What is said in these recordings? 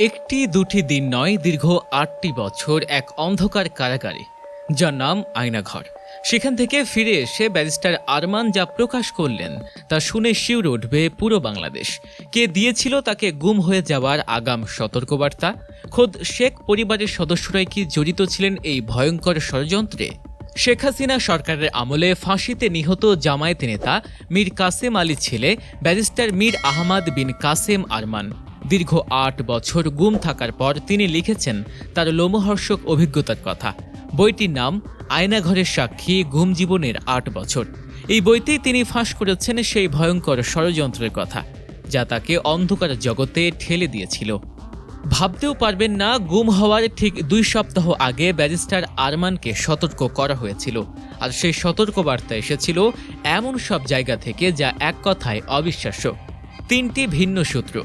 একটি দুটি দিন নয়, দীর্ঘ আটটি বছর এক অন্ধকার কারাগারে, যার নাম আয়নাঘর। সেখান থেকে ফিরে এসে ব্যারিস্টার আরমান যা প্রকাশ করলেন, তা শুনে শিউর উঠবে পুরো বাংলাদেশ। কে দিয়েছিল তাকে গুম হয়ে যাওয়ার আগাম সতর্কবার্তা? খোদ শেখ পরিবারের সদস্যরাই কি জড়িত ছিলেন এই ভয়ঙ্কর ষড়যন্ত্রে? শেখ হাসিনা সরকারের আমলে ফাঁসিতে নিহত জামায়াত নেতা মীর কাসেম আলী ছেলে ব্যারিস্টার মীর আহমদ বিন কাসেম আরমান। দীর্ঘ আট বছর গুম থাকার পর তিনি লিখেছেন তার লোমহর্ষক অভিজ্ঞতার কথা। বইটির নাম আয়নাঘরের সাক্ষী, গুম জীবনের আট বছর। এই বইতেই তিনি ফাঁস করেছেন সেই ভয়ঙ্কর ষড়যন্ত্রের কথা, যা তাকে অন্ধকার জগতে ঠেলে দিয়েছিল। ভাবতেও পারবেন না, গুম হওয়ার ঠিক দুই সপ্তাহ আগে ব্যারিস্টার আরমানকে সতর্ক করা হয়েছিল। আর সেই সতর্কবার্তা এসেছিল এমন সব জায়গা থেকে যা এক কথায় অবিশ্বাস্য। তিনটি ভিন্ন সূত্র।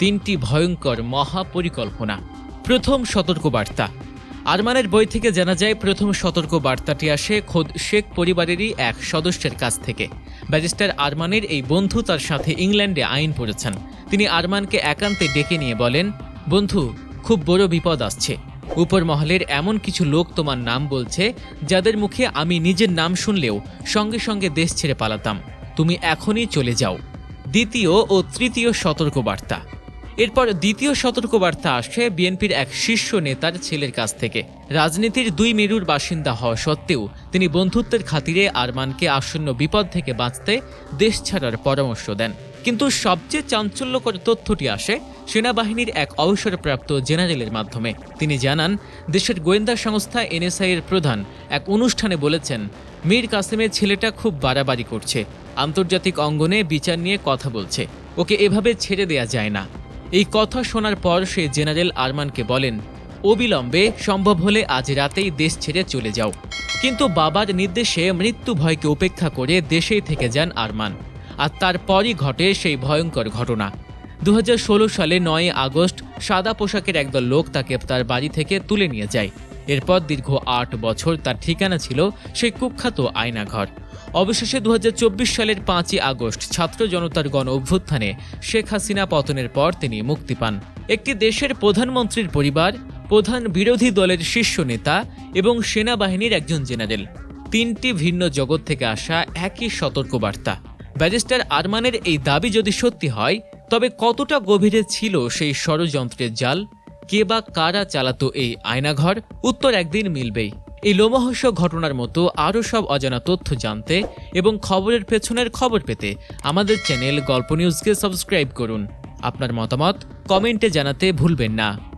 তিনটি ভয়ঙ্কর মহাপরিকল্পনা। প্রথম সতর্কবার্তা। আরমানের বই থেকে জানা যায়, প্রথম সতর্ক বার্তাটি আসে খোদ শেখ পরিবারেরই এক সদস্যের কাছ থেকে। ব্যারিস্টার আরমানের এই বন্ধু তার সাথে ইংল্যান্ডে আইন পড়েছেন। তিনি আরমানকে একান্তে ডেকে নিয়ে বলেন, বন্ধু, খুব বড় বিপদ আসছে। উপর মহলের এমন কিছু লোক তোমার নাম বলছে, যাদের মুখে আমি নিজের নাম শুনলেও সঙ্গে সঙ্গে দেশ ছেড়ে পালাতাম। তুমি এখনই চলে যাও। দ্বিতীয় ও তৃতীয় সতর্কবার্তা। এরপর দ্বিতীয় সতর্কবার্তা আসে বিএনপির এক শীর্ষ নেতার ছেলের কাছ থেকে। রাজনীতির দুই মেরুর বাসিন্দা হওয়া সত্ত্বেও তিনি বন্ধুত্বের খাতিরে আরমানকে আসন্ন বিপদ থেকে বাঁচতে দেশ ছাড়ার পরামর্শ দেন। কিন্তু সবচেয়ে চাঞ্চল্যকর তথ্যটি আসে সেনাবাহিনীর এক অবসরপ্রাপ্ত জেনারেলের মাধ্যমে। তিনি জানান, দেশের গোয়েন্দা সংস্থা এনএসআই এর প্রধান এক অনুষ্ঠানে বলেছেন, মীর কাসেমের ছেলেটা খুব বাড়াবাড়ি করছে। আন্তর্জাতিক অঙ্গনে বিচার নিয়ে কথা বলছে। ওকে এভাবে ছেড়ে দেয়া যায় না। এই কথা শোনার পর সে জেনারেল আরমানকে বলেন, অবিলম্বে সম্ভব হলে আজ রাতেই দেশ ছেড়ে চলে যাও। কিন্তু বাবার নির্দেশে মৃত্যু ভয়কে উপেক্ষা করে দেশেই থেকে যান আরমান। আর তারপরই ঘটে সেই ভয়ঙ্কর ঘটনা। দু হাজার ষোলো সালে নয় আগস্ট সাদা পোশাকের একদল লোক তাকে তার বাড়ি থেকে তুলে নিয়ে যায়। এরপর দীর্ঘ আট বছর তার ঠিকানা ছিল সেই কুখ্যাত আয়নাঘর। অবশেষে দু হাজার চব্বিশ সালের পাঁচই আগস্ট ছাত্র জনতার গণ অভ্যুত্থানে শেখ হাসিনা পতনের পর তিনি মুক্তি পান। একটি দেশের প্রধানমন্ত্রীর পরিবার, প্রধান বিরোধী দলের শীর্ষ নেতা এবং সেনাবাহিনীর একজন জেনারেল। তিনটি ভিন্ন জগৎ থেকে আসা একই সতর্কবার্তা। ব্যারিস্টার আরমানের এই দাবি যদি সত্যি হয়, তবে কতটা গভীরে ছিল সেই ষড়যন্ত্রের জাল? কে বা কারা চালাতো এই আয়নাঘর? উত্তর একদিন মিলবেই। এই লোমহস্য ঘটনার মতো আরও সব অজানা তথ্য জানতে এবং খবরের পেছনের খবর পেতে আমাদের চ্যানেল গল্প নিউজকে সাবস্ক্রাইব করুন। আপনার মতামত কমেন্টে জানাতে ভুলবেন না।